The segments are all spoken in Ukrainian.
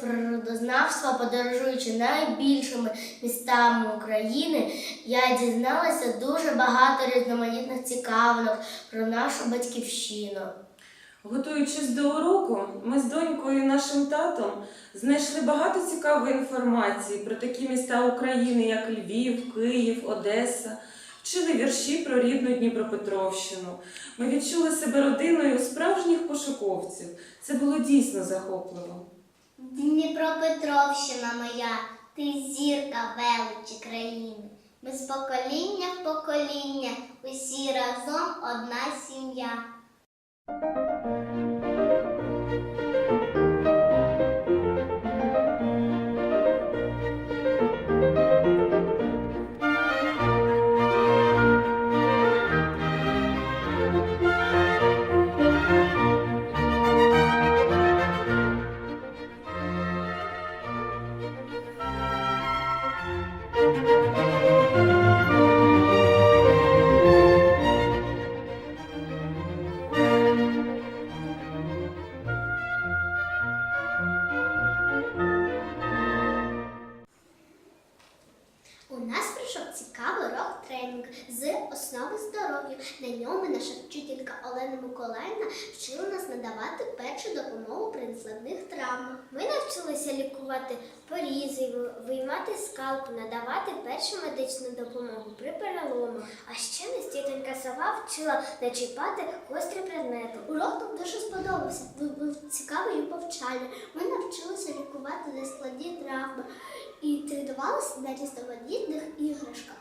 Природознавства, подорожуючи найбільшими містами України, я дізналася дуже багато різноманітних цікавинок про нашу батьківщину. Готуючись до уроку, ми з донькою і нашим татом знайшли багато цікавої інформації про такі міста України, як Львів, Київ, Одеса. Вчили вірші про рідну Дніпропетровщину. Ми відчули себе родиною справжніх пошуковців. Це було дійсно захопливо. Дніпропетровщина моя, ти зірка величі країни. Ми з покоління в покоління, усі разом одна сім'я. Першу допомогу при несладних травмах. Ми навчилися лікувати порізи, виймати скалку, надавати першу медичну допомогу при переломах. А ще нас тітонька сова вчила не чіпати гострі предмети. Урок нам дуже сподобався. Був цікавий і повчальний. Ми навчилися лікувати нескладні травми і тренувалися на різноманітних іграшках.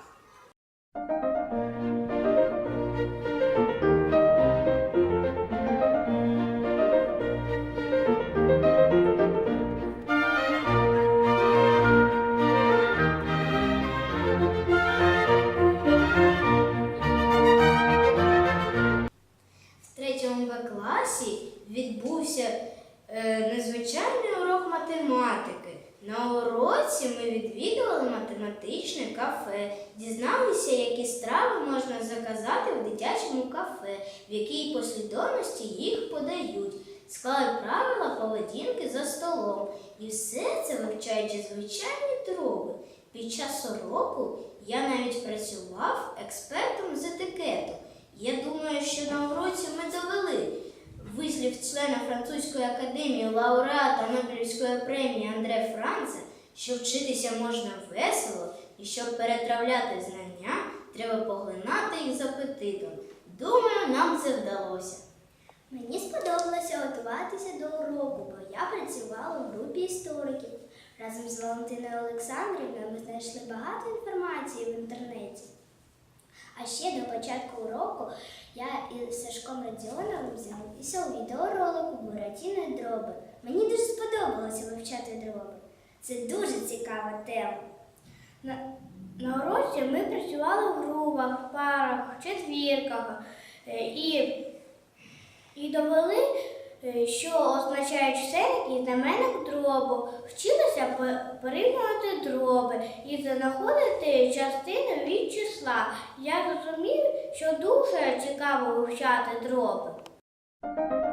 Можна заказати в дитячому кафе, в якій послідовності їх подають, склали правила поведінки за столом. І все це вивчаючи звичайні дроби. Під час уроку я навіть працював експертом з етикету. Я думаю, що на уроці ми довели вислів члена французької академії лауреата Нобелівської премії Андре Франце, що вчитися можна весело і щоб перетравляти знання, треба поглинати їх з. Думаю, нам це вдалося. Мені сподобалося готуватися до уроку, бо я працювала в групі істориків. Разом з Валентиною Олександрівною ми знайшли багато інформації в інтернеті. А ще до початку уроку я із Сашком Радіоновим взялися у відеоролику Буратіно і дроби. Мені дуже сподобалося вивчати дроби. Це дуже цікава тема. На, уроці ми працювали в групах, парах, четвірках е, і і довели, е, що означають чисельник і знаменник дробу. Вчилися порівнювати дроби і знаходити частини від числа. Я зрозумів, що дуже цікаво вивчати дроби. –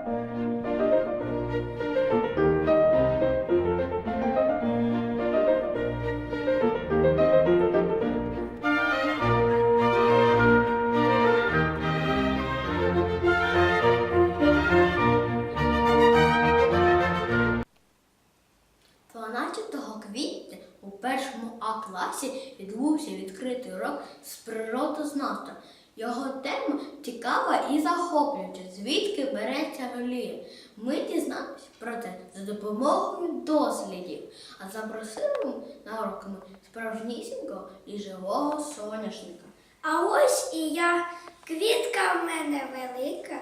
звідки береться олія. Ми дізналися про це за допомогою дослідів, а запросили на урок ми справжнісінького і живого соняшника. А ось і я. Квітка в мене велика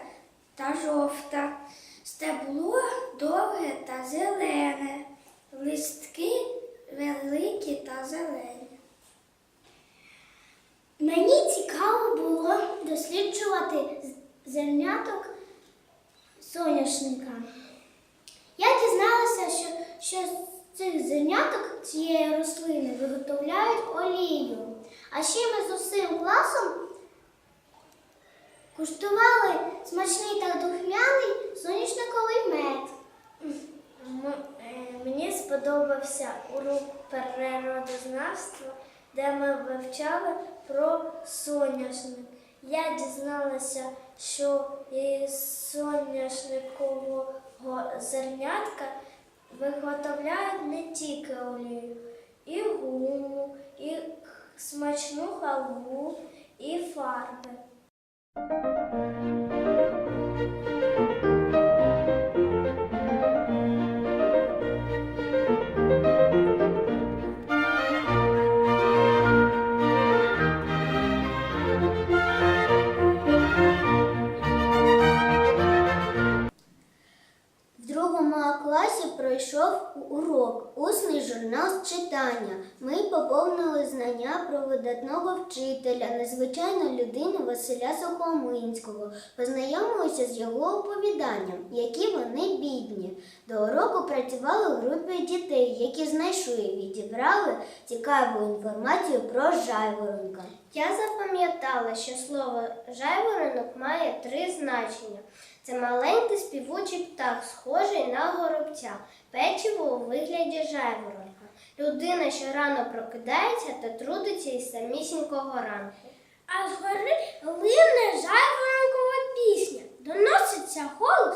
та жовта, стебло довге та зелене, листки великі та зелені. Мені цікаво було досліджувати зерняток соняшника. Я дізналася, що, що з цих зерняток цієї рослини виготовляють олію. А ще ми з усім класом куштували смачний та духмяний соняшниковий мед. е, Мені сподобався урок природознавства, де ми вивчали про соняшник. Я дізналася, що із соняшникового зернятка виготовляють не тільки олію, і гуму, і смачну халву, і фарби. Незвичайну людину Василя Сухомлинського, познайомилися з його оповіданням, які вони бідні. До уроку працювали групі дітей, які знайшли і відібрали цікаву інформацію про жайворонка. Я запам'ятала, що слово жайворонок має три значення. Це маленький співучий птах, схожий на горобця, печиво у вигляді жайворонка. Людина, що рано прокидається та трудиться із самісінького ранку. А згори лине жайворонкова пісня. Доноситься голос,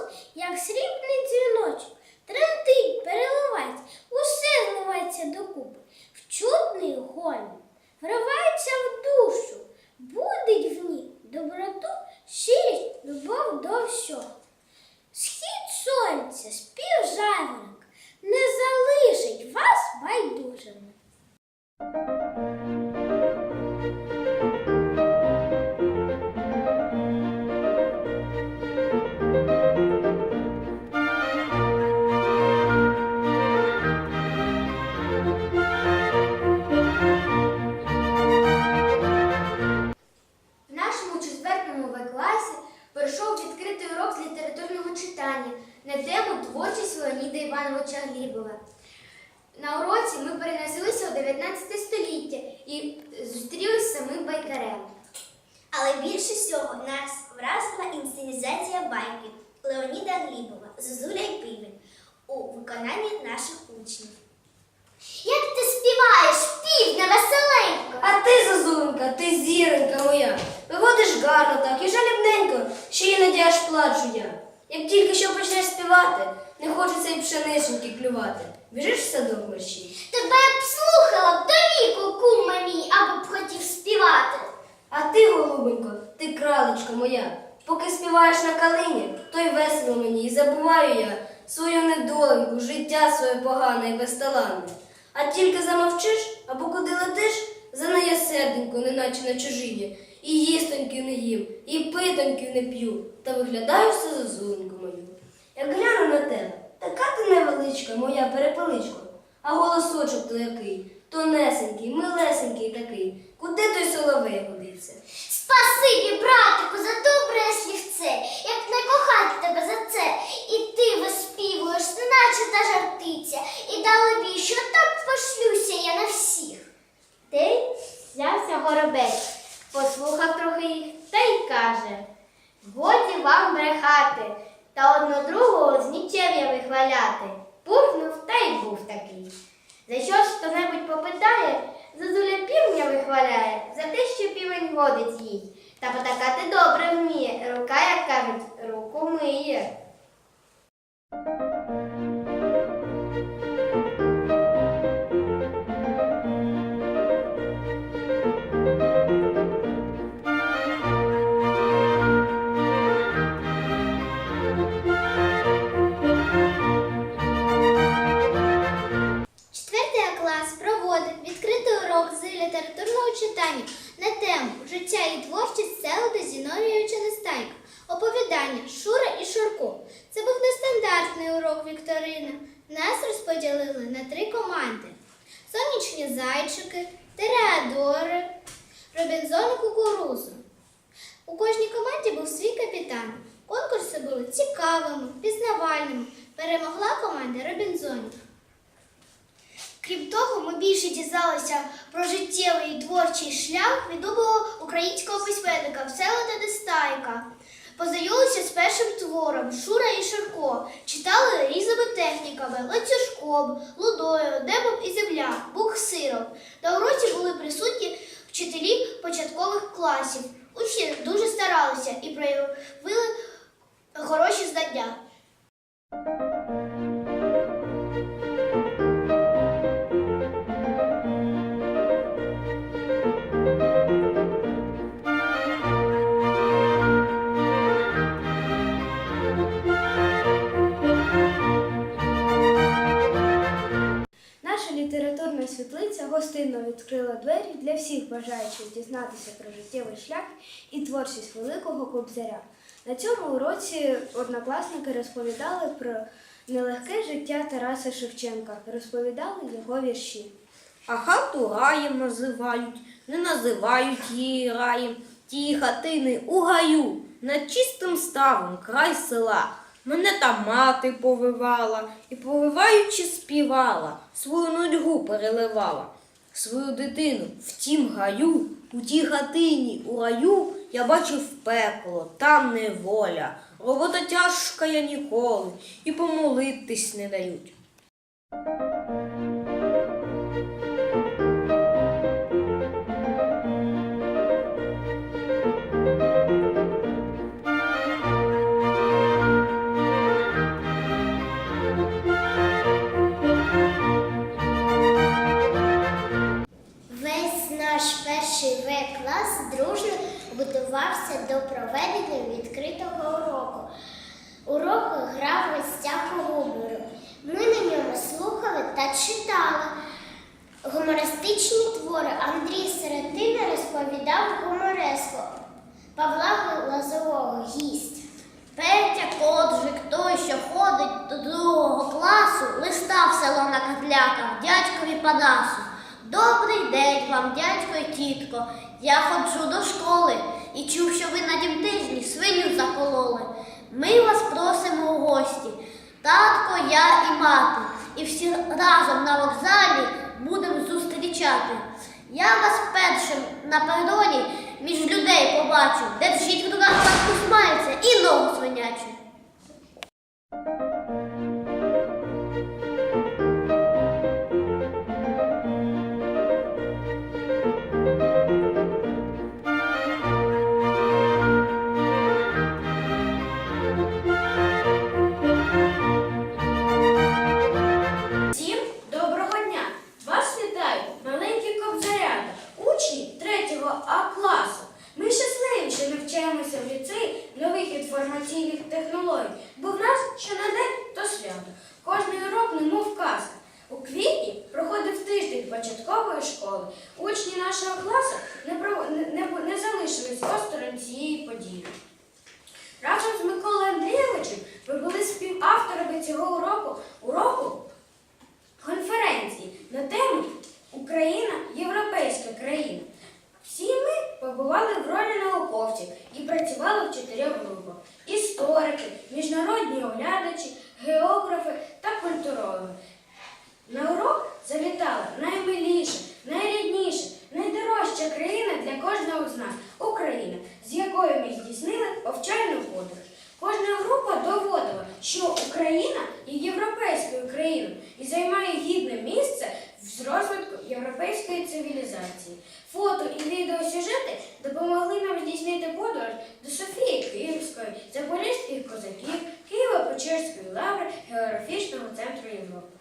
погане безталанне. А тільки замовчиш або куди летиш, за неї серденько, неначе на чужині, і їстоньки не їм, і питоньки не п'ю, та виглядаю все зозуленьку мою. Як гляну на тебе, така ти невеличка, моя перепеличко, а голосочок то який, тонесенький, милесенький такий, куди той соловей годиться? Спасибі, братику, за добре слівце, як не кохати тебе за це. І ти виспівуєш, наче та жартиця, і дали бій, що так пошлюся я на всіх. Ти взявся горобець, послухав трохи їх та й каже: Годі вам брехати, та одну другого з нічев'я вихваляти. Пухнув та й був такий. За що хто небудь попитає, зозуля півня вихваляє, за те, що півень годить їй. Та потакати добре вміє, рука, як кажуть, руку миє. Кукурузу. У кожній команді був свій капітан. Конкурси були цікавими, пізнавальними. Перемогла команда Робінзонів. Крім того, ми більше дізналися про життєвий і творчий шлях відомого українського письменника Всеволода Нестайка. Познайомилися з першим твором Шура і Ширко, читали різними техніками ланцюжком, лудою, небом і земля, буксиром. На уроці були присутні вчителі початкових класів. Учні дуже старалися і проявили хороші знання. Літературна світлиця гостинно відкрила двері для всіх бажаючих дізнатися про життєвий шлях і творчість великого кобзаря. На цьому уроці однокласники розповідали про нелегке життя Тараса Шевченка, розповідали його вірші. А хату раєм називають, не називають її раєм. Ті хатини у гаю, над чистим ставом край села. Мене там мати повивала і, повиваючи, співала, свою нудьгу переливала. Свою дитину в тім гаю, у тій хатині, у раю я бачив пекло, там неволя. Робота тяжка я ніколи, і помолитись не дають. Гумористичні твори Андрій Середина розповідав гумореску Павла Лазового гість. Петя Коджик, той, що ходить до другого класу, листа в село на катляках дядькові Падасу. Добрий день вам, дядько і тітко. Я ходжу до школи і чув, що ви на дім тижні свиню закололи. Ми вас просимо у гості, татко, я і мати, і всі разом на вокзалі будемо зустрічати. Я вас першим напередодні між людей побачу, де держіть в руках пачку смається і ногу свинячу. Що Україна є європейською країною і займає гідне місце в розвитку європейської цивілізації. Фото і відеосюжети допомогли нам здійснити подорож до Софії Київської, Запорізьких козаків, Києво-Печерської лаври, географічного центру Європи.